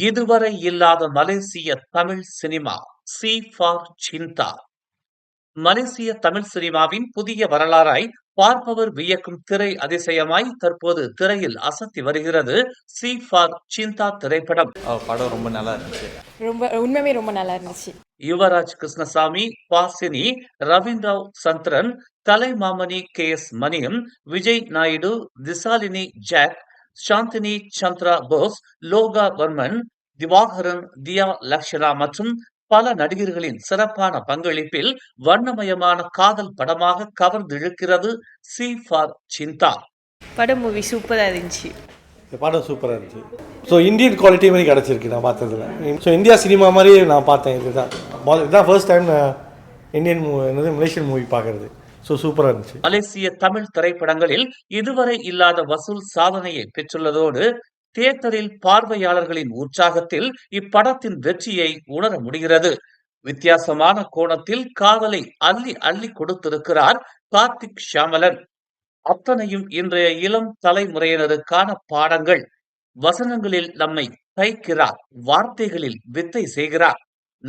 இதுவரை இல்லாத மலேசிய தமிழ் சினிமா சி ஃபார் சிந்தா. மலேசிய தமிழ் சினிமாவின் புதிய வரலாறாய் பார்ப்பவர் வியக்கும் திரை அதிசயமாய் தற்போது திரையில் அசத்தி வருகிறது சி ஃபார் சிந்தா திரைப்படம். படம் ரொம்ப நல்லா இருந்துச்சு. ரொம்ப உண்மையுமே ரொம்ப நல்லா இருந்துச்சு. Yuvaraj Krishnasamy Pasini Ravindrarao Chandran Kalaimamani K S Maniam Vijay Naidu Thisalini Jack Chandini Chandra Bose Loka Varman Diwakaran தியா லக்ஷனா மற்றும் பல நடிகர்களின் சிறப்பான பங்களிப்பில் வண்ணமயமான காதல் படமாக கவர்ந்திழுக்கிறது சி ஃபார் சிந்தா. படம் மூவி சூப்பராக இருந்துச்சு. இந்த படம் சூப்பராக இருந்துச்சு. ஸோ இந்தியன் குவாலிட்டி மாதிரி கிடச்சிருக்கு நான் பார்த்ததுல. ஸோ இந்தியா சினிமா மாதிரி நான் பார்த்தேன். இதுதான். இதுதான் ஃபர்ஸ்ட் டைம் நான் இந்தியன் மூ என்னது மலேசியன் மூவி பார்க்குறது. ஸோ சூப்பராக இருந்துச்சு. மலேசிய தமிழ் திரைப்படங்களில் இதுவரை இல்லாத வசூல் சாதனையை பெற்றுள்ளதோடு தியேட்டரில் பார்வையாளர்களின் உற்சாகத்தில் இப்படத்தின் வெற்றியை உணர முடிகிறது. வித்தியாசமான கோணத்தில் காதலை அள்ளி அள்ளி கொடுத்திருக்கிறார் கார்த்திக் ஷாமலன். அத்தனையும் இன்றைய இளம் தலைமுறையினருக்கான பாடங்கள். வசனங்களில் நம்மை தைக்கிறார் வார்த்தைகளில் வித்தை செய்கிறார்.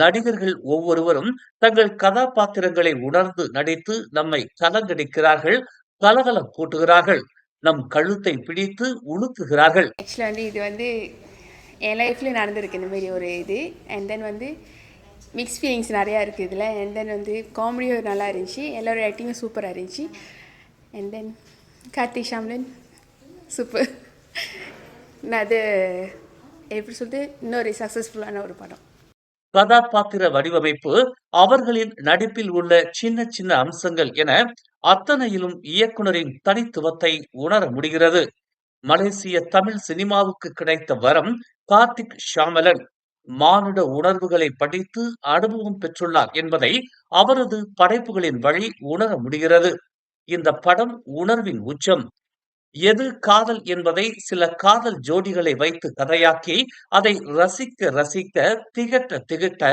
நடிகர்கள் ஒவ்வொருவரும் தங்கள் கதாபாத்திரங்களை உணர்ந்து நடித்து நம்மை கலங்கடிக்கிறார்கள் கலகலம் கூட்டுகிறார்கள் நம் கழுத்தை பிடித்து உழுக்குகிறார்கள் ஆக்சுவலாக வந்து இது வந்து என் லைஃப்பில் நடந்திருக்கு இந்த மாதிரி ஒரு இது. அண்ட் தென் வந்து மிக்ஸ் ஃபீலிங்ஸ் நிறையா இருக்குது இதில். அண்ட் தென் வந்து காமெடியும் நல்லா இருந்துச்சு. எல்லோரும் ஆக்டிங்கும் சூப்பராக இருந்துச்சு. And then Karthik Shamlan super நான் அது எப்படி சொல்லிட்டு இன்னொரு சக்ஸஸ்ஃபுல்லான ஒரு படம். கதாபாத்திர வடிவமைப்பு அவர்களின் நடிப்பில் உள்ள சின்ன சின்ன அம்சங்கள் என அத்தனையிலும் இயக்குனரின் தனித்துவத்தை உணர முடிகிறது. மலேசிய தமிழ் சினிமாவுக்கு கிடைத்த வரம் கார்த்திக் ஷாமலன். மானுட உணர்வுகளை படித்து அனுபவம் பெற்றுள்ளார் என்பதை அவரது படைப்புகளின் வழி உணர முடிகிறது. இந்த படம் உணர்வின் உச்சம். எது காதல் என்பதை சில காதல் ஜோடிகளை வைத்து கதையாக்கி அதை ரசிக்க ரசிக்க திகட்ட திகட்ட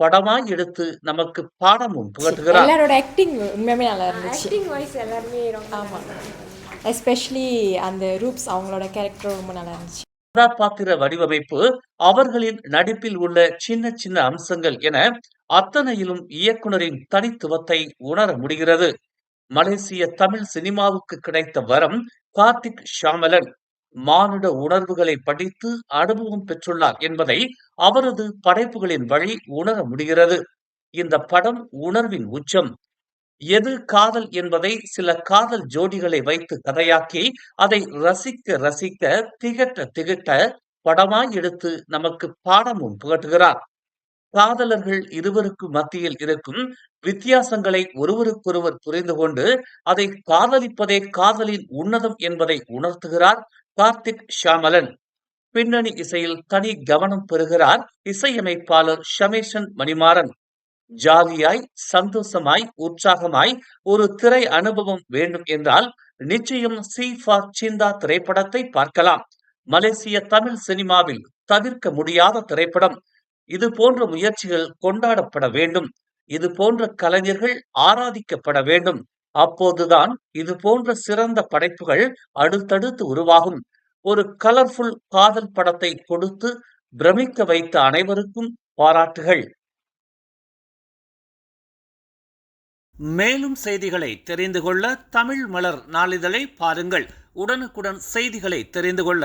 படமாய் எடுத்து நமக்கு பாடமும் புகட்டுகிறார். எல்லாரோட ஆக்டிங் உண்மையுமே நல்லா இருந்துச்சு. ஆக்டிங் வாய்ஸ் எல்லாருமே ஆமாம் எஸ்பெஷலி அந்த ரூப்ஸ் அவங்களோட கேரக்டர் ரொம்ப நல்லா இருந்துச்சு. கதாபாத்திர வடிவமைப்பு அவர்களின் நடிப்பில் உள்ள சின்ன சின்ன அம்சங்கள் என அத்தனையிலும் இயக்குனரின் தனித்துவத்தை உணர முடிகிறது. மலேசிய தமிழ் சினிமாவுக்கு கிடைத்த வரம் கார்த்திக் ஷாமலன் மானுட உணர்வுகளை படித்து அனுபவம் பெற்றுள்ளார் என்பதை அவரது படைப்புகளின் வழி உணர முடிகிறது. இந்த படம் உணர்வின் உச்சம். எது காதல் என்பதை சில காதல் ஜோடிகளை வைத்து கதையாக்கி அதை ரசிக்க ரசிக்க திகட்ட திகட்ட படமாய் எடுத்து நமக்கு பாடமும் புகட்டுகிறார். காதலர்கள் இருவருக்கு மத்தியில் இருக்கும் வித்தியாசங்களை ஒருவருக்கொருவர் புரிந்து கொண்டு அதை காதலிப்பதே காதலின் உன்னதம் என்பதை உணர்த்துகிறார் கார்த்திக் ஷாமலன். பின்னணி இசையில் தனி கவனம் பெறுகிறார் இசையமைப்பாளர் ஷமேஷன் மணிமாறன். ஜாலியாய் சந்தோஷமாய் உற்சாகமாய் ஒரு திரை அனுபவம் வேண்டும் என்றால் நிச்சயம் சி ஃபார் சிந்தா திரைப்படத்தை பார்க்கலாம். மலேசிய தமிழ் சினிமாவில் தவிர்க்க முடியாத திரைப்படம் இது போன்ற முயற்சிகள் கொண்டாடப்பட வேண்டும். இது போன்ற கலைஞர்கள் ஆராதிக்கப்பட வேண்டும். அப்போதுதான் இது போன்ற சிறந்த படைப்புகள் அடுத்தடுத்து உருவாகும். ஒரு கலர்ஃபுல் காதல் படத்தை கொடுத்து பிரமிக்க வைத்த அனைவருக்கும் பாராட்டுகள். மேலும் செய்திகளை தெரிந்து கொள்ள தமிழ் மலர் நாளிதழை பாருங்கள். உடனுக்குடன் செய்திகளை தெரிந்து கொள்ள